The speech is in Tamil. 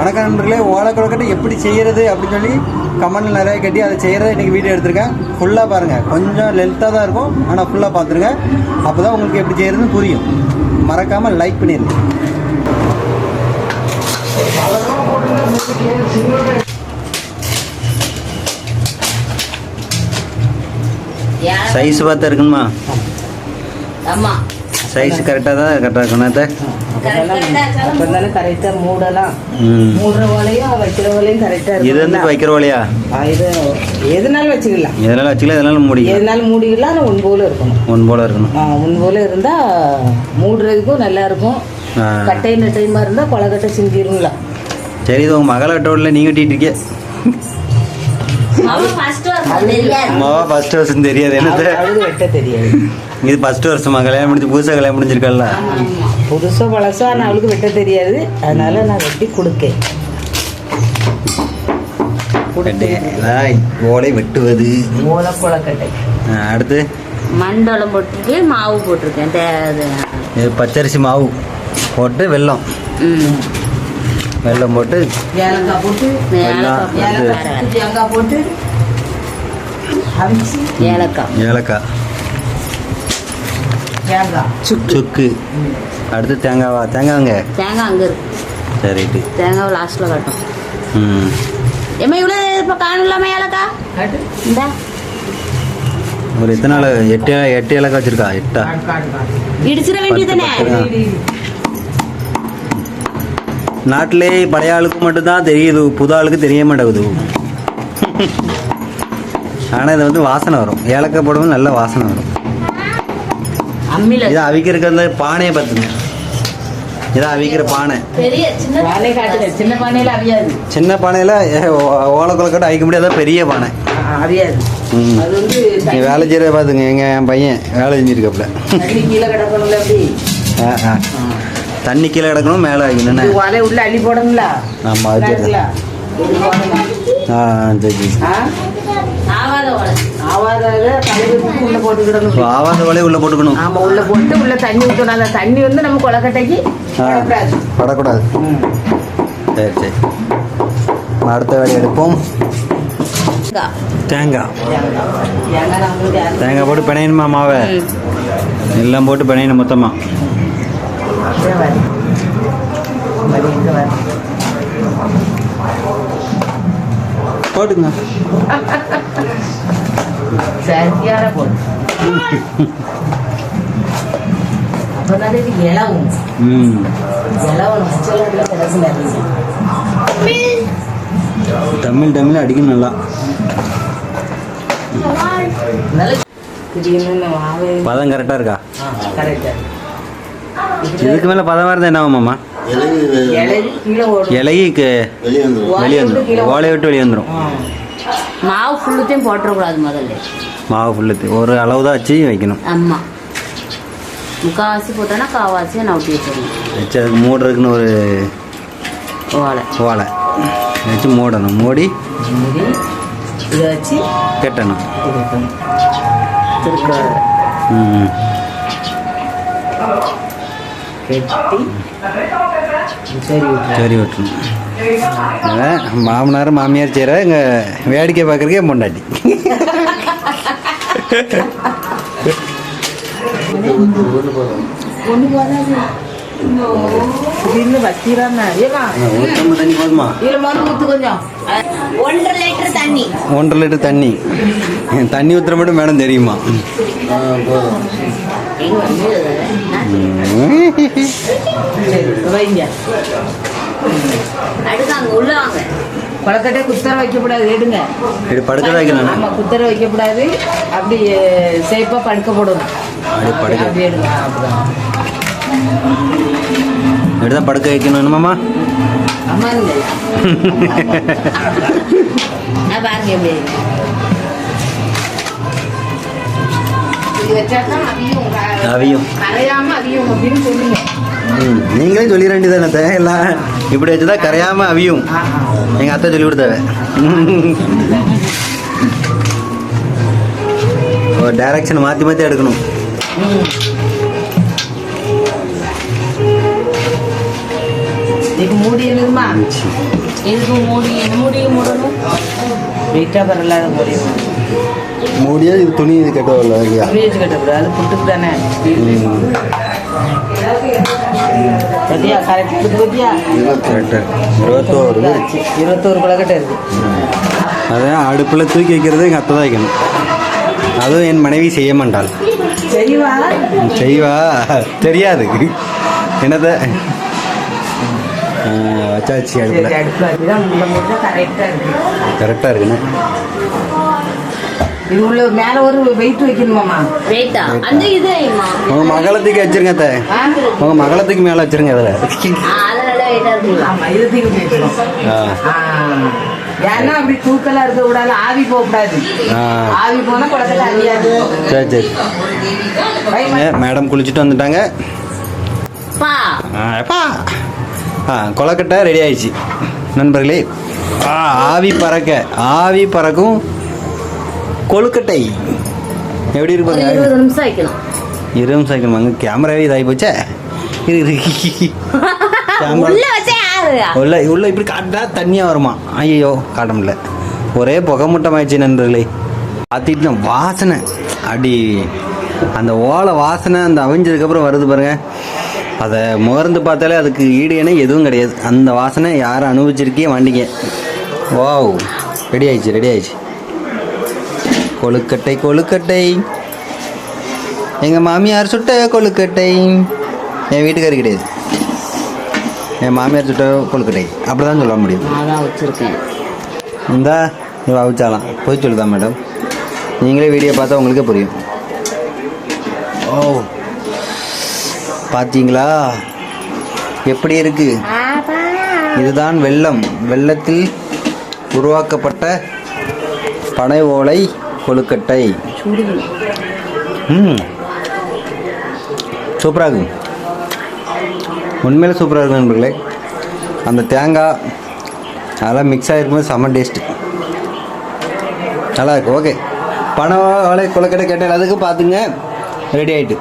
வணக்கம் நண்பர்களே ஓலை கொழுக்கட்டை எப்படி செய்யறது அப்படின்னு சொல்லி கமெண்ட்ல நிறைய கட்டி அதை செய்யறத இன்னைக்கு வீடியோ எடுத்திருக்கேன். ஃபுல்லாக பாருங்க. கொஞ்சம் லென்த்தாக தான் இருக்கும். ஆனால் ஃபுல்லாக பார்த்துருங்க. அப்போ தான் உங்களுக்கு எப்படி செய்யறதுன்னு புரியும். மறக்காம லைக் பண்ணிடுங்க சைஸ் பார்த்தா இருக்குமா ஆமா. சைஸ் கரெக்டாக தான் கரெக்டாக இருக்கணும் அத்தை? அப்பதானே கரெக்டா மூடலாம். மூடுற வேலையும் வைக்கிற வேலையும் கரெக்டா இது வந்து வைக்கிற வழியா இது எதுனாலும் வச்சுக்கலாம். எதனால வச்சுக்கலாம் எதனால மூடிக்கலாம். எதுனாலும் மூடிக்கலாம் ஆனால் போல இருக்கணும். ஒன் போல இருக்கணும். ஆ, உன் போல இருந்தா மூடுறதுக்கும் நல்லா இருக்கும். கட்டை நட்டையுமா இருந்தா கொலக்கட்டை சிந்திருங்களா சரி இது உங்கள் மகளை டோட்டில் நீங்கள் கட்டிட்டு இருக்கே அம்மாவா ஃபர்ஸ்ட் வருஷம் தெரியாது. என்னது? அவளுக்கு வெட்ட தெரியாது. இது ஃபர்ஸ்ட் வருஷமா கல்யாணம் முடிஞ்சு புதுசாக கல்யாணம் முடிஞ்சிருக்கல்ல? புதுசா பழசா நான் அவளுக்கு வெட்ட தெரியாது. அதனால நான் வெட்டி கொடுக்கேன். ஓலை வெட்டுவது. மூல கொலக்கட்டை அடுத்து? மண்டலம் போட்டுட்டு மாவு போட்டிருக்கேன். பச்சரிசி மாவு போட்டு வெல்லம். ம். வெல்லம் போட்டு ஏலக்காய் போட்டு ஏலக்காய் போட்டு. தேங்காய் ஏலக்காய். ஏலக்காய். தேங்காய். சுக்கு. அடுத்து தேங்காவா? தேங்காய்ங்க தேங்காய் அங்கே இருக்கு. சரிட்டு. தேங்காய் லாஸ்ட்டில் காட்டும் ம். ஏம்மா இவ்வளோ இப்போ காணலாமா ஏலக்காய்? காட்டு. இந்தா. ஒரு எத்தனை நாள்? எட்டு எட்டு ஏலக்காய் வச்சிருக்கா? எட்டா? இடிச்சிட வேண்டியதுதானே? பத்து, பத்து. நாட்டிலே பழைய ஆளுக்கு மட்டும்தான் தெரியுது புது ஆளுக்கு தெரிய மாட்டேங்குது. ஆனால் இது வந்து வாசனை வரும். ஏலக்காய் போடும்போது நல்ல வாசனை வரும். இதை அவிக்கிறதுக்கு அந்த பானையை பார்த்துங்க இதான் அவிக்கிற பானை. பெரிய சின்ன பானையில அவியாது. சின்ன பானையில் ஓலை கொலக்கட்டை அவிக்க முடியாத. பெரிய பானை. அவியாது. ம். அது வந்து நீ வேலை செய்கிறத பார்த்துங்க. எங்கள் என் பையன் வேலை செஞ்சுருக்காப்புல. தண்ணி கீழே கிடக்கணும் மேலே வைக்கணும்னு இது ஒலை உள்ள அள்ளி போடணும்ல? ஆமாம் போடணும். ஆ சரி? ஆவாத கழுவுறதுக்கு உள்ள போட்டுக்கணும். ஆமா உள்ள போட்டு உள்ள தண்ணி தண்ணி வந்து நம்ம கொலக்கட்டைக்கு படக்கூடாது. சரி சரி. அடுத்த வேலை எடுப்போம். தேங்காய். தேங்காய். போட்டு பிணையணுமா மாவை? எல்லாம் போட்டு பிணையணும் மொத்தமாக அப்படியே வரு. வரு, இங்க வரு. போட்டுங்க சரியான போடு அப்பதான் இது இலவும் ம் இலவணும் பச்சைல கிடக்கு நிறைய தமிழ் தமிழ் அடிக்கணும் நல்லா நல்ல திடீர்னு இந்த மாவு பதம் கரெக்டாக இருக்கா கரெக்டா இதுக்கு மேலே பதமாக இருந்தால் என்ன ஆகுமாம்மா இலைக்கு கீழே ஓடும் இலைக்கு வெளியே வந்துடும் ஓலையை விட்டு வெளியே வந்துடும். மாவு ஃபுல்லுத்தையும் போட்டுறக்கூடாது முதல்ல. மாவு ஃபுல்லு ஒரு அளவு தான் வச்சு வைக்கணும். ஆமாம் முக்கால்வாசி போட்டோன்னா கால்வாசியை நவுட்டி வச்சிடணும். வச்சு அதுக்கு மூடுறதுக்குன்னு ஒரு ஓலை. ஓலை. வச்சு மூடணும். மூடி மூடி இதை வச்சு கட்டணும். திருக்க ம். கெட்டி சரி அதான் மாமனார் மாமியார் செய்கிற இங்கே வேடிக்கை பார்க்குறக்கே பொண்டாட்டி. ஒன்றரை லிட்டர் தண்ணி. தண்ணி. தண்ணி ஊற்றுற மட்டும் மேடம் தெரியுமா? வைங்க அடுத்து அங்கே உள்ள வாங்க. குத்தர வைக்கக்கூடாது எடுங்க. இப்படி படுக்க வைக்கணும் ஆமா குத்தர வைக்கக்கூடாது அப்படி சேஃபா படுக்க போடணும். அப்படி எடுங்க. தான் படுக்க வைக்கணுமாம்மா அம்மா இருங்க நான் பாருங்க எப்படி. அவியும் க- அவியும். கரையாம அவியும் அப்படின்னு சொல்லுங்க. ம், நீங்களே சொல்லிட வேண்டியதானே எல்லாம் இப்படி வச்சு தான் கரையாமல் அவியும். எங்கள் அத்தை சொல்லி கொடுத்தாவ ஒரு டைரக்ஷன் மாற்றி மாற்றி எடுக்கணும். மூடி என்னதுமா இதுக்கு மூடி என்ன மூடி மூடணும். வெயிட்டாக பரவாயில்லாத மூடி மூடியா இது துணி இது கட்டுவல இல்லையா? துணி வச்சு கட்டக்கூடாது அது புட்டுக்கு தானே? பத்தியா? கரெக்ட் பத்தியா? கரெக்டாக இருபத்தோரு. இருபத்தோரு இருக்கு. அதான் அடுப்பில் தூக்கி வைக்கிறது எங்கள் அத்தை தான் வைக்கணும். அதுவும் என் மனைவி செய்ய மாட்டாள். சரிவா செய்வா? தெரியாது. என்னத? வச்சாச்சு அடுப்பில். கரெக்டாக இருக்குண்ணே இது உள்ள மேலே ஒரு வெயிட் வைக்கணுமாம்மா? வெயிட்டா அந்த இது. உங்கள் மகளத்துக்கு வச்சிருங்க அத்தை. ஆ? உங்கள் மகளத்துக்கு மேலே வச்சிருங்க அதில். ஏன்னா அப்படி தூக்கலா இருக்க கூடாது ஆவி போக கூடாது. ஆவி போனா குளத்துல அழியாது சரி சரி. மேடம் குளிச்சுட்டு வந்துட்டாங்க. கொலக்கட்டை ரெடி ஆயிடுச்சு. நண்பர்களே ஆ ஆவி பறக்க ஆவி பறக்கும். கொழுக்கட்டை. எப்படி இருப்பாங்க இருபது நிமிஷம் வைக்கணும் இரு நிமிஷம் வைக்கணுமாங்க கேமராவே இதாகி போச்சே. இரு உள்ள யாரு? உள்ள இப்படி காட்டினா தண்ணியாக வருமா? ஐயோ காட்ட முடியல. ஒரே புகை மூட்டம் ஆயிடுச்சு நண்பர்களே. பார்த்துட்டு வாசனை. அடி அந்த ஓலை வாசனை அந்த அவிஞ்சதுக்கப்புறம் வருது பாருங்க. அதை முகர்ந்து பார்த்தாலே அதுக்கு ஈடு இணை எதுவும் கிடையாது. அந்த வாசனை யாரும் அனுபவிச்சிருக்கே வாண்டிங்க வாவ். ரெடி ஆயிடுச்சு ரெடி ஆயிடுச்சு. கொழுக்கட்டை கொழுக்கட்டை. எங்கள் மாமியார் சுட்ட கொழுக்கட்டை. என் வீட்டுக்காரி கிடையாது என் மாமியார் சுட்ட கொழுக்கட்டை. அப்படி தான் சொல்ல முடியும். வச்சிருக்கேன். இந்தா இவ அவிச்சாலாம். போய் சொல்லுதா மேடம்? நீங்களே வீடியோ பார்த்தா உங்களுக்கே புரியும். ஓ. பார்த்தீங்களா எப்படி இருக்கு? இதுதான் வெள்ளம். வெள்ளத்தில் உருவாக்கப்பட்ட பனை ஓலை. கொழுக்கட்டை. ம். சூப்பராக இருக்கும் உண்மையிலே சூப்பராக இருக்கும் நண்பர்களே. அந்த தேங்காய் அதெல்லாம் மிக்ஸ் ஆகிருக்கும்போது செம்ம டேஸ்ட்டு நல்லாயிருக்கும் ஓகே பணம் வாழை கொழுக்கட்டை கேட்டால் அதுக்கு பார்த்துங்க. ரெடி ஆகிட்டு